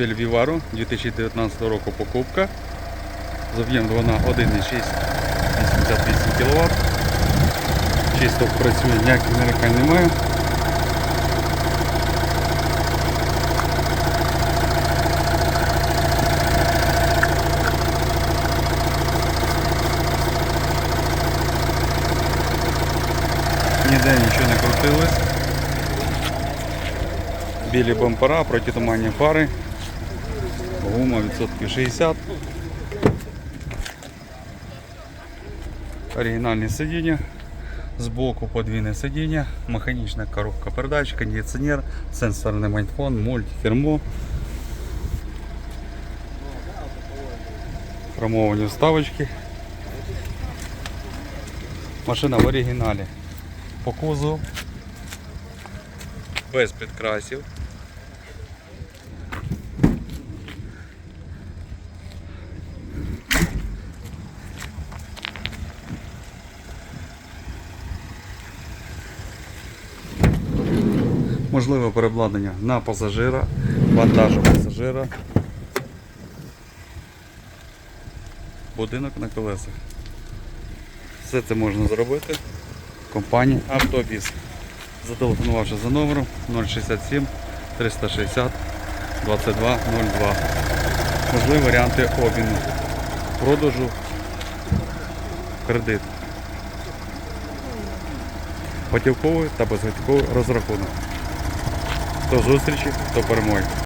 Вівару 2019 року покупка. З об'єм двигуна 1,6 88 кВт. Чисто працює, ніяких нарікань немає. Ніде нічого не крутилось. Білі бампера, протитуманні фари. Гума відсотків 60. Оригінальні сидіння. Збоку подвійне сидіння, механічна коробка передач, кондиціонер, сенсорний майнфон, мультифермо. Хромовані вставочки. Машина в оригіналі. По кузову. Без підкрасів. Можливе переобладнання на пасажира, вантаж пасажира. Будинок на колесах. Все це можна зробити в компанії Автобіс. Зателефонувавши за номером 067 360 2202. Можливі варіанти обміну, продажу, кредит. Готівковий та безготівковий розрахунок. До зустрічі, хто перемоги.